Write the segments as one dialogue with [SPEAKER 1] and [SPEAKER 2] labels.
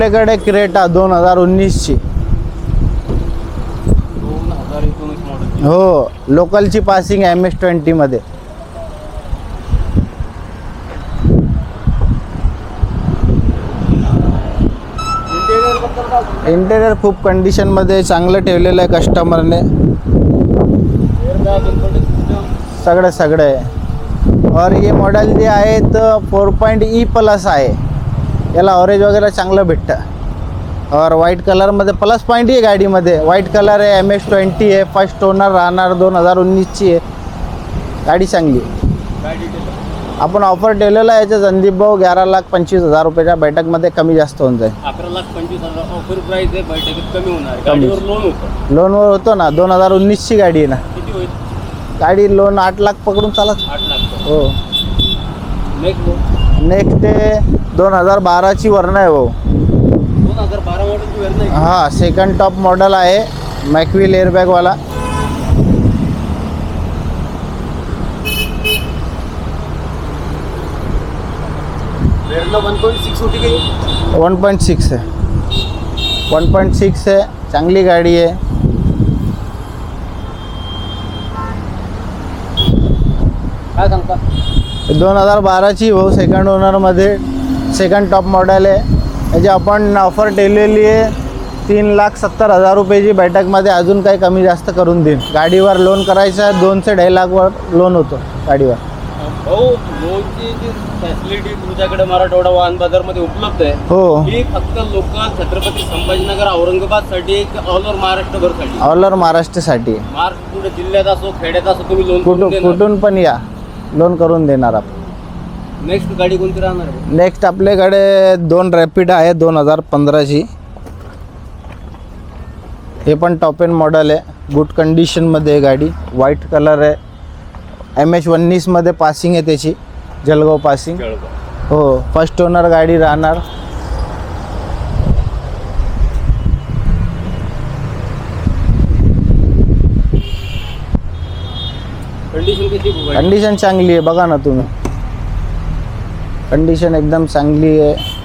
[SPEAKER 1] आपल्याकडे क्रेटा दोन हजार उन्नीसची. हो लोकलची पासिंग एम एस ट्वेंटीमध्ये
[SPEAKER 2] इंटेरियर
[SPEAKER 1] खूप कंडिशनमध्ये चांगलं ठेवलेलं आहे कस्टमरने सगळं सगळं आहे. और ये मॉडेल जे आहे तर फोर पॉईंट ई प्लस आहे. याला ऑरेंज वगैरे चांगलं भेटतं. और व्हाईट कलरमध्ये प्लस पॉईंट आहे गाडीमध्ये. व्हाईट कलर आहे एम एस ट्वेंटी आहे फर्स्ट ओनर राहणार दोन हजार उन्नीसची आहे. गाडी चांगली आपण ऑफर ठेवलेला आहे याच्या संदीप भाऊ ग्यारा लाख पंचवीस हजार रुपयाच्या बैठकमध्ये कमी जास्त होऊन जाईल.
[SPEAKER 2] अकरा लाख पंचवीस हजार ऑफर प्राइस आहे बैठकीत कमी होणार.
[SPEAKER 1] कमी.
[SPEAKER 2] गाडीवर लोन होतं.
[SPEAKER 1] लोनवर होतो ना दोन हजार उन्नीसची गाडी आहे ना.
[SPEAKER 2] किती होईल?
[SPEAKER 1] गाडी लोन आठ लाख पकडून चालत.
[SPEAKER 2] आठ लाख.
[SPEAKER 1] हो.
[SPEAKER 2] नेक्स्ट
[SPEAKER 1] नेक्स्ट ते दोन हजार बाराची वर्ण आहे भाऊ
[SPEAKER 2] दोन हजार बारा मॉडेलची
[SPEAKER 1] हा सेकंड टॉप मॉडेल आहे मॅकविल एअरबॅगवाला
[SPEAKER 2] वन पॉईंट सिक्स
[SPEAKER 1] आहे. वन पॉईंट सिक्स आहे चांगली गाडी आहे.
[SPEAKER 2] काय सांगता?
[SPEAKER 1] दोन हजार बाराची भाऊ सेकंड ओनरमध्ये सेकंड टॉप मॉडेल आहे. याची आपण ऑफर ठेवलेली आहे. तीन लाख सत्तर हजार रुपयाची बैठकमध्ये अजून काही कमी जास्त करून देईन. गाडीवर लोन करायचं आहे. दोन ते अढाई लाखवर लोन होतो गाडीवर.
[SPEAKER 2] भाऊ लोनची जी फॅसिलिटी तुमच्याकडे मराठवाडा वाहन बाजारमध्ये उपलब्ध आहे
[SPEAKER 1] हो.
[SPEAKER 2] ही फक्त लोकल छत्रपती संभाजीनगर औरंगाबादसाठी ऑल ओव्हर
[SPEAKER 1] ऑल ओव्हर महाराष्ट्रासाठी.
[SPEAKER 2] महाराष्ट्र पुढे जिल्ह्यात असो खेड्यात असो तुम्ही लोन
[SPEAKER 1] कुठून कुठून पण या. लोन करून देणार आपण.
[SPEAKER 2] नेक्स्ट गाडी कोणती राहणार आहे?
[SPEAKER 1] नेक्स्ट आपल्याकडे दोन रॅपिड आहे दोन हजार पंधराची. हे पण टॉप एन मॉडल आहे. गुड कंडिशनमध्ये आहे गाडी. व्हाईट कलर आहे. एम एच वन्नीसमध्ये पासिंग आहे त्याची. जलगाव पासिंग हो फर्स्ट ओनर गाडी राहणार.
[SPEAKER 2] कंडिशन
[SPEAKER 1] चांगली आहे बघा. ना तुम्ही. कंडिशन एकदम चांगली आहे.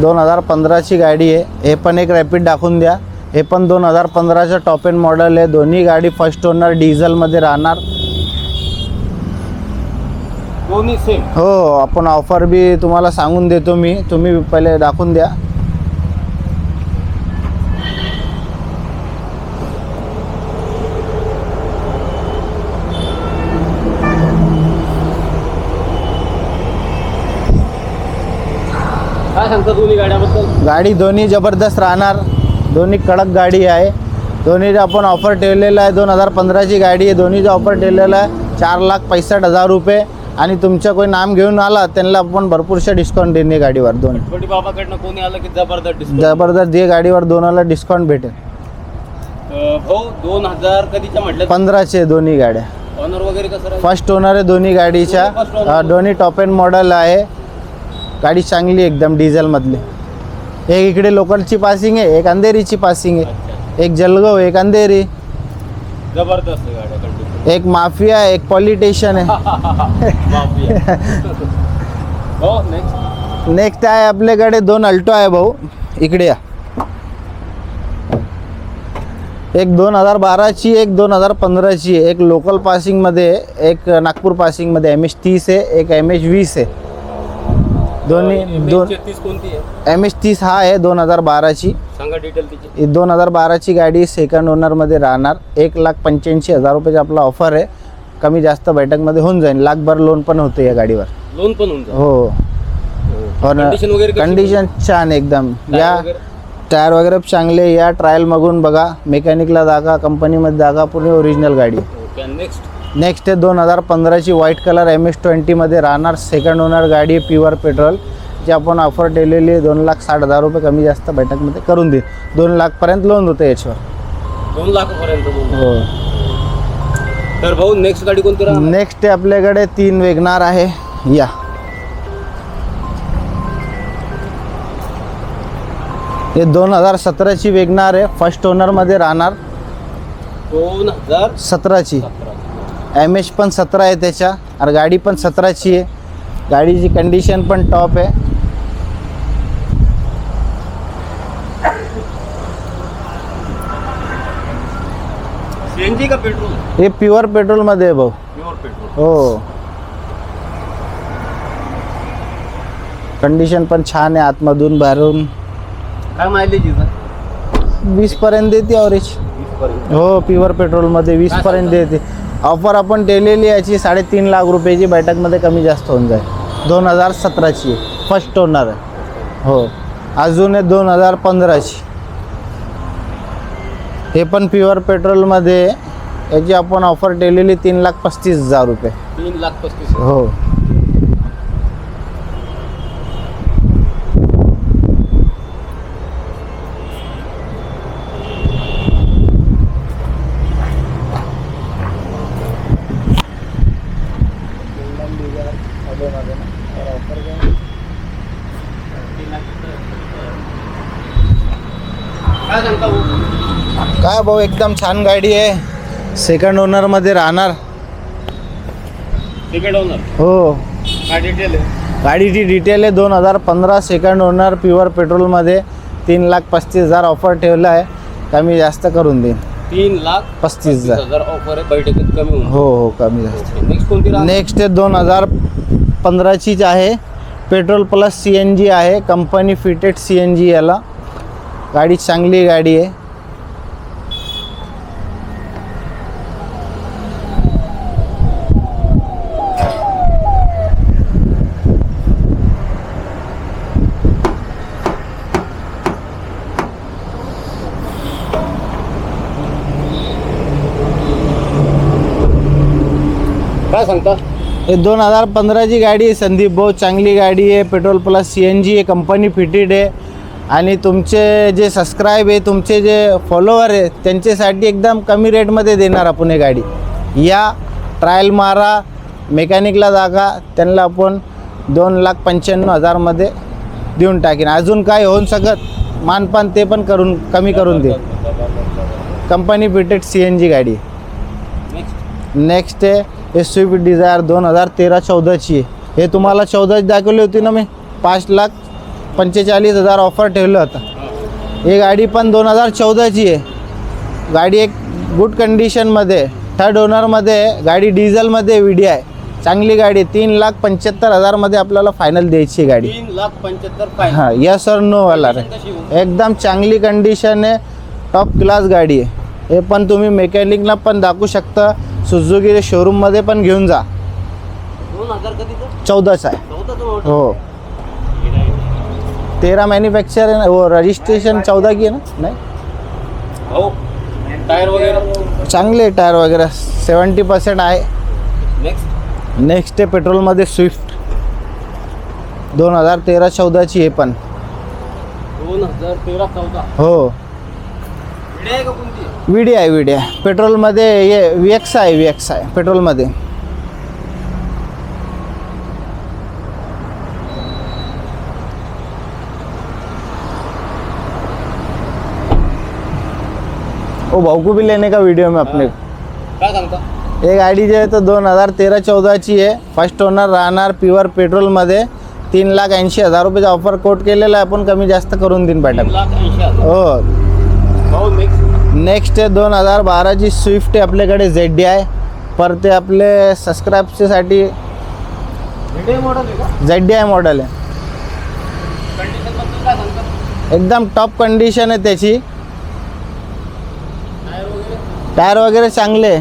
[SPEAKER 1] दोन हजार पंधराची गाडी आहे. हे पण एक रॅपिड दाखवून द्या. हे पण दोन हजार पंधराचं टॉप एन मॉडेल आहे. दोन्ही गाडी फर्स्ट ओनर डिझेलमध्ये राहणार.
[SPEAKER 2] दोन्ही सेम
[SPEAKER 1] हो आपण ऑफर बी तुम्हाला सांगून देतो मी. तुम्ही पहिले दाखवून द्या.
[SPEAKER 2] काय सांगता दोन्ही गाड्याबद्दल?
[SPEAKER 1] गाडी दोन्ही जबरदस्त राहणार. दोन्ही कडक गाडी आहे. दोन्ही आपण ऑफर ठेवलेलं आहे दोन हजार पंधराची गाडी आहे. दोन्हीचं ऑफर ठेवलेलं आहे चार लाख पैसष्ट हजार रुपये. आणि तुमचं कोणी नाम घेऊन आला त्यांना आपण भरपूरशा डिस्काउंट देणे गाडीवर दोन.
[SPEAKER 2] छोटी बाबाकडनं कोणी आलं की जबरदस्त
[SPEAKER 1] जबरदस्त जे गाडीवर दोनाला डिस्काउंट भेटेल.
[SPEAKER 2] भाऊ दोन हजार कधीच्या म्हटलं
[SPEAKER 1] पंधराचे दोन्ही गाड्या.
[SPEAKER 2] ऑनर वगैरे कसं राहील?
[SPEAKER 1] फर्स्ट ओनर आहे दोन्ही गाडीच्या.
[SPEAKER 2] दोन्ही first owner.
[SPEAKER 1] हा, दोन्ही टॉप एंड मॉडेल आहे. गाडी चांगली आहे एकदम डिझेलमधली एक इकडे लोकलची पासिंग आहे एक अंधेरीची पासिंग आहे.
[SPEAKER 2] अच्छा.
[SPEAKER 1] एक जलगाव एक अंधेरी.
[SPEAKER 2] जबरदस्त कंडिशन
[SPEAKER 1] एक माफिया एक पॉलिटिशियन आहे.
[SPEAKER 2] हो नेक्स्ट
[SPEAKER 1] नेक्स्ट आहे आपल्याकडे दोन अल्टो आहे भाऊ. इकडे या. एक दोन हजार बाराची एक दोन हजार पंधराची एक लोकल पासिंगमध्ये एक नागपूर पासिंगमध्ये एम एच तीस आहे एक एम एच वीस आहे. दोन्ही दोन
[SPEAKER 2] छत्तीस कोणती आहे?
[SPEAKER 1] एम एच तीस हा आहे दोन हजार बाराची.
[SPEAKER 2] सांगा डिटेल तिची.
[SPEAKER 1] दोन हजार बाराची गाडी सेकंड ओनरमध्ये राहणार. एक लाख पंच्याऐंशी हजार रुपयाचा आपला ऑफर आहे. कमी जास्त बैठकमध्ये होऊन जाईल. लाखभर लोन पण होते या गाडीवर.
[SPEAKER 2] लोन पण होऊन जाईल.
[SPEAKER 1] हो. हो.
[SPEAKER 2] कंडिशन वगैरे कशी?
[SPEAKER 1] कंडिशन छान एकदम.
[SPEAKER 2] Tyre
[SPEAKER 1] या
[SPEAKER 2] वगैरे?
[SPEAKER 1] टायर वगैरे चांगले या ट्रायल मागून बघा. मेकॅनिकला जागा कंपनीमध्ये जागा पूर्ण ओरिजिनल गाडी
[SPEAKER 2] ओके नेक्स्ट
[SPEAKER 1] नेक्स्ट आहे दोन हजार पंधराची व्हाईट कलर एम एस ट्वेंटीमध्ये राहणार सेकंड ओनर गाडी आहे प्युअर पेट्रोल जी आपण ऑफर ठेवलेली आहे दोन लाख साठ हजार रुपये कमी जास्त बैठकमध्ये करून देईल. दोन लाखपर्यंत लोन होतं याच्यावर.
[SPEAKER 2] दोन लाखापर्यंत.
[SPEAKER 1] हो.
[SPEAKER 2] तर भाऊ नेक्स्ट गाडी कोणती
[SPEAKER 1] नेक्स्ट आहे आपल्याकडे तीन वेगनार आहे. या. हे दोन हजार सतराची वेगनार आहे. फर्स्ट ओनरमध्ये राहणार
[SPEAKER 2] दोन हजार
[SPEAKER 1] सतराची.
[SPEAKER 2] सतरा.
[SPEAKER 1] एम एच पण सतरा आहे त्याच्या. आणि गाडी पण सतराची आहे. गाडीची कंडिशन पण टॉप आहे.
[SPEAKER 2] सीएनजी का पेट्रोल
[SPEAKER 1] हे प्युअर पेट्रोलमध्ये आहे भाऊ.
[SPEAKER 2] प्युअर पेट्रोल
[SPEAKER 1] हो. कंडिशन पण छान आहे आतमधून बाहेरून.
[SPEAKER 2] काय मायलेज येतं
[SPEAKER 1] वीसपर्यंत देते ऑरेज
[SPEAKER 2] वीस पर्यंत.
[SPEAKER 1] हो प्युअर पेट्रोलमध्ये वीसपर्यंत देते. ऑफर आपण ठेवलेली याची साडेतीन लाख रुपयाची बैठकमध्ये कमी जास्त होऊन जाईल. दोन हजार सतराची फर्स्ट ओनर आहे. हो. अजून आहे दोन हजार पंधराची. हे पण प्युअर पेट्रोलमध्ये. याची आपण ऑफर ठेवलेली तीन लाख पस्तीस हजार रुपये.
[SPEAKER 2] तीन लाख पस्तीस
[SPEAKER 1] हो.
[SPEAKER 2] काय सांगता भाऊ?
[SPEAKER 1] काय भाऊ एकदम छान गाडी आहे. सेकंड ओनरमध्ये राहणार. हो.
[SPEAKER 2] काय डिटेल आहे?
[SPEAKER 1] गाडीची डिटेल आहे. दोन हजार पंधरा सेकंड ओनर प्युअर पेट्रोलमध्ये तीन लाख पस्तीस हजार ऑफर ठेवला आहे. कमी जास्त करून देईन.
[SPEAKER 2] तीन लाख
[SPEAKER 1] पस्तीस हजार.
[SPEAKER 2] ऑफर आहे. बैठकीत कमी होऊन
[SPEAKER 1] हो हो कमी जास्त
[SPEAKER 2] नेक्स्ट कोणती?
[SPEAKER 1] नेक्स्ट दोन हजार पंधराचीच आहे. Petrol plus C N G आहे. Company fitted C N G याला. गाडी चांगली गाडी आहे
[SPEAKER 2] काय सांगता?
[SPEAKER 1] हे दोन हजार पंधराची गाडी आहे संदीप भाऊ. चांगली गाडी आहे petrol plus C N G आहे कंपनी फिटेड आहे. आणि तुमचे जे सबस्क्राईब आहे तुमचे जे फॉलोवर आहे त्यांच्यासाठी एकदम कमी रेटमध्ये देणार आपण ही गाडी. या ट्रायल मारा मेकॅनिकला जागा त्यांना आपण दोन लाख पंच्याण्णव हजारमध्ये देऊन टाकीन. अजून काय होऊन शकत मानपान ते पण करून कमी करून दे company fitted C N G गाडी आहे.
[SPEAKER 2] नेक्स्ट
[SPEAKER 1] नेक्स्ट आहे हे स्विफ्ट डिझायर दोन हजार तेरा चौदाची. आहे हे तुम्हाला चौदाची दाखवली होती ना मी? पाच लाख पंचेचाळीस हजार ऑफर ठेवलं होतं. ही. गाडी पण दोन हजार चौदाची आहे. गाडी एक गुड कंडिशनमध्ये थर्ड ओनरमध्ये गाडी डिझेलमध्ये व्ही डी आहे चांगली गाडी आहे तीन लाख पंच्याहत्तर हजारमध्ये आपल्याला फायनल द्यायची गाडी.
[SPEAKER 2] तीन लाख पंच्याहत्तर
[SPEAKER 1] हां यस और नो वाला रे? एकदम चांगली कंडिशन आहे. टॉप क्लास गाडी आहे. हे पण तुम्ही मेकॅनिकला पण दाखवू शकता. सुझुकी शोरूममध्ये पण घेऊन जा.
[SPEAKER 2] दोन हजार कधीचं
[SPEAKER 1] चौदाच आहे. हो. तेरा मॅन्युफॅक्चर आहे ना? हो रजिस्ट्रेशन चौदा की आहे ना? नाही?
[SPEAKER 2] हो. टायर वगैरे?
[SPEAKER 1] चांगले टायर वगैरे. सेवन्टी पर्सेंट आहे.
[SPEAKER 2] नेक्स्ट
[SPEAKER 1] नेक्स्ट आहे पेट्रोलमध्ये स्विफ्ट दोन हजार तेरा चौदाची आहे पण.
[SPEAKER 2] दोन हजार तेरा चौदा.
[SPEAKER 1] हो. व्ही डी आहे व्ही डी आहे. पेट्रोलमध्ये ये व्ही एक्स आहे व्ही एक्स आहे. पेट्रोलमध्ये. ओ भाऊ को भी लेने का वीडियो में अपने.
[SPEAKER 2] काय सांगता?
[SPEAKER 1] हे गाडी जे आहे तर दोन हजार तेरा चौदाची आहे. फर्स्ट ओनर राहणार प्युअर पेट्रोलमध्ये. तीन लाख ऐंशी हजार रुपयाचा ऑफर कोट केलेला आहे. आपण कमी जास्त करून देईन
[SPEAKER 2] लाख ऐंशी हजार.
[SPEAKER 1] हो.
[SPEAKER 2] नेक्स्ट
[SPEAKER 1] आहे दोन हजार बाराची स्विफ्ट आहे आपल्याकडे झेड डी आहे. पर ते आपले सबस्क्राईबच्यासाठी झेड डी आय मॉडेल आहे एकदम टॉप कंडिशन आहे त्याची.
[SPEAKER 2] टायर वगैरे?
[SPEAKER 1] चांगले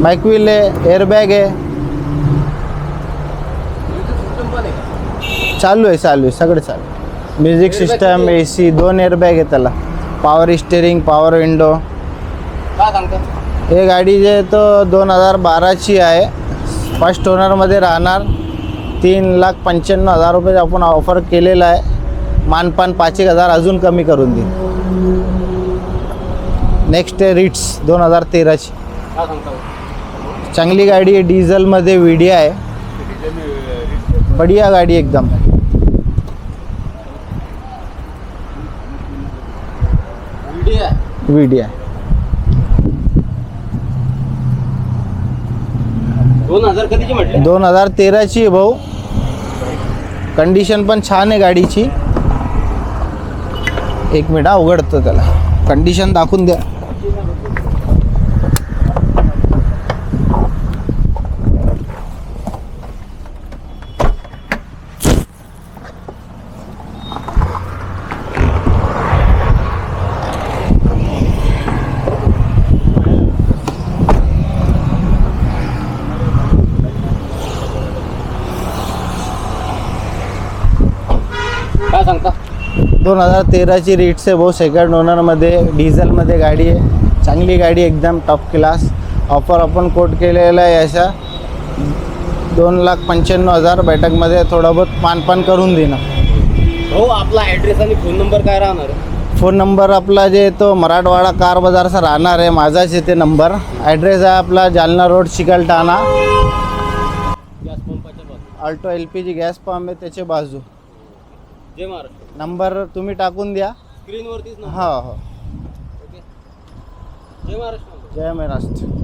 [SPEAKER 1] मायक्विल आहे एअरबॅग आहे. चालू आहे चालू आहे सगळं चालू आहे. म्युझिक सिस्टम ए सी दोन एअरबॅग आहे त्याला. पॉवर स्टेरिंग पॉवर विंडो
[SPEAKER 2] काय सांगता?
[SPEAKER 1] हे गाडी जे तो दोन हजार बाराची आहे. फर्स्ट ओनरमध्ये राहणार. तीन लाख पंच्याण्णव हजार रुपये आपण ऑफर केलेला आहे. मानपान पाच एक हजार अजून कमी करून देईन नेक्स्ट आहे रिट्स दोन हजार तेराची. चांगली गाडी आहे डिझेलमध्ये व्ही डी आहे. बढिया गाडी एकदम.
[SPEAKER 2] आहे.
[SPEAKER 1] व्ही डी आहे
[SPEAKER 2] दोन हजार
[SPEAKER 1] तेरा ची तेराची भाऊ. कंडिशन पण छान आहे गाडीची. एक मिनिट उघडतो त्याला. कंडिशन दाखवून द्या.
[SPEAKER 2] सांगता
[SPEAKER 1] दोन हजार तेराची रीट्स आहे भाऊ. सेकंड ओनरमध्ये डिझेलमध्ये गाडी आहे. चांगली गाडी एकदम टॉप क्लास ऑफर आपण कोट केलेला आहे अशा. दोन लाख पंच्याण्णव हजार बैठकमध्ये थोडं बहुत मानपान करून देणं.
[SPEAKER 2] हो आपला ॲड्रेस आणि फोन नंबर काय राहणार आहे?
[SPEAKER 1] फोन नंबर आपला जे तो मराठवाडा कार बाजारचा राहणार आहे. माझाच येते नंबर ॲड्रेस आहे आपला जालना रोड चिकलठाणा
[SPEAKER 2] गॅस पंपाच्या बाजू
[SPEAKER 1] Alto L P G gas pump आहे त्याचे बाजू.
[SPEAKER 2] जय महाराष्ट्र.
[SPEAKER 1] नंबर तुम्ही टाकून द्या.
[SPEAKER 2] स्क्रीनवरतीच ना
[SPEAKER 1] हो हो.
[SPEAKER 2] ओके. जय महाराष्ट्र.
[SPEAKER 1] जय महाराष्ट्र.